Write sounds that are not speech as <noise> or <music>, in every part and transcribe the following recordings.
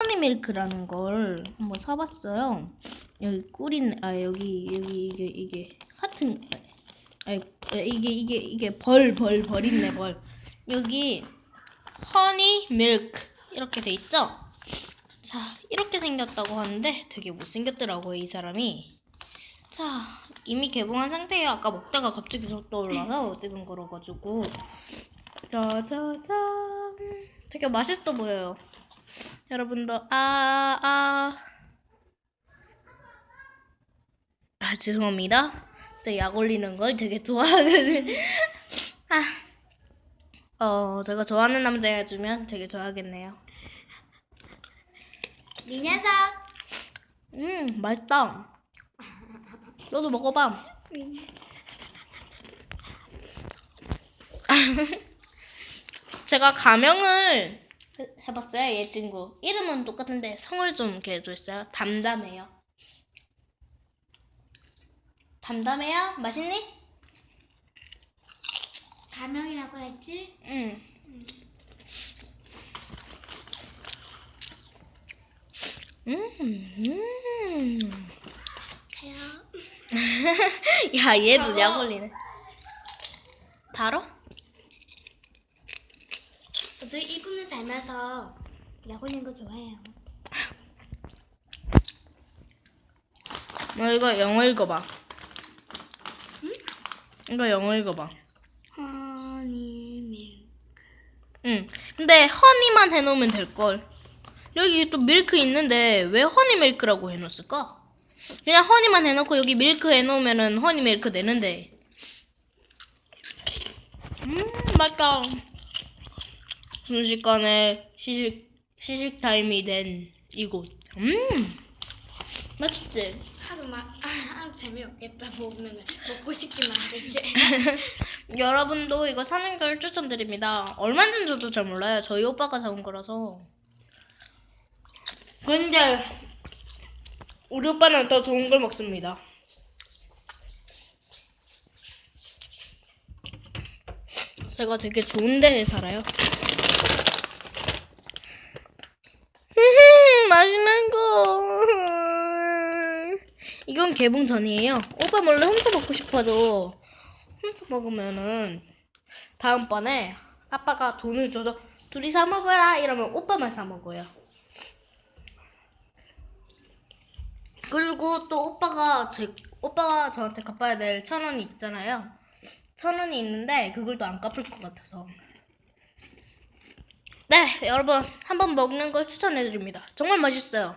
허니 밀크라는 걸 한번 사봤어요. 여기 꿀인 아 여기 여기 이게 이게 하튼 아 아, 이게 이게 이게 벌 벌 벌 있네 벌. 여기 허니 밀크 이렇게 돼 있죠? 자 이렇게 생겼다고 하는데 되게 못생겼더라고요 이 사람이. 자 이미 개봉한 상태예요. 아까 먹다가 갑자기 속 떠올라서 찍은 거라 가지고. 짜자잔 되게 맛있어 보여요 여러분도 아, 아. 아, 죄송합니다. 저약 올리는 걸 되게 좋아하거든. <laughs> 아. 어, 제가 좋아하는 남자가 주면 되게 좋아하겠네요. 이 녀석. 음, 맛있다. 너도 먹어봐. <laughs> 제가 가명을 해- 해봤어요, 얘 친구. 이름은 똑같은데 성을 좀 이렇게 해줬어요. 담담해요. 담담해요? 맛있니? 가명이라고 했지? 응. 음, 음. 자요. <laughs> 야, 얘도. 약 올리네. 달어? 저희 이분을 닮아서 약 올린 거 좋아해요. 어, 이거 영어 읽어봐. 이거 영어 읽어봐. 허니밀. 응. 근데 허니만 해놓으면 될걸. 여기 또 밀크 있는데 왜 허니 밀크라고 해놓았을까? 그냥 허니만 해놓고 여기 밀크 해놓으면은 허니 밀크 되는데. 음, 맛있다. 순식간에 시식, 시식 타임이 된 이곳. 음, 맛있지? 하도 막 <laughs> 아, 재미없겠다 보면은 먹고 싶지만 하겠지. <laughs> 여러분도 이거 사는 걸 추천드립니다. 얼마인지는 저도 잘 몰라요. 저희 오빠가 사온 거라서. 근데 우리 오빠는 더 좋은 걸 먹습니다. 제가 되게 좋은 데에 살아요. 맛있는 거. 이건 개봉 전이에요. 오빠 몰래 훔쳐 먹고 싶어도 훔쳐 먹으면은 다음번에 아빠가 돈을 줘서 둘이 사 먹어라 이러면 오빠만 사 먹어요. 그리고 또 오빠가 제 오빠가 저한테 갚아야 될 천 원이 있잖아요. 천 원이 있는데 그걸 또 안 갚을 것 같아서. 네, 여러분 한번 먹는 걸 추천해드립니다. 정말 맛있어요.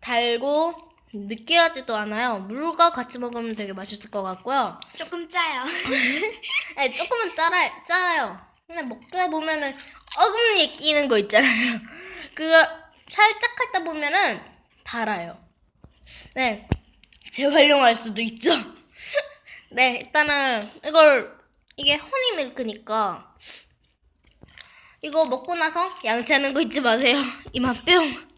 달고 느끼하지도 않아요. 물과 같이 먹으면 되게 맛있을 것 같고요. 조금 짜요. <laughs> 네, 조금은 짜라, 짜요. 근데 먹다 보면은 어금니 끼는 거 있잖아요. <laughs> 그거 살짝 핥다 보면은 달아요. 네, 재활용할 수도 있죠. <laughs> 네, 일단은 이걸 이게 허니 밀크니까 이거 먹고 나서 양치하는 거 잊지 마세요. 이만 뿅.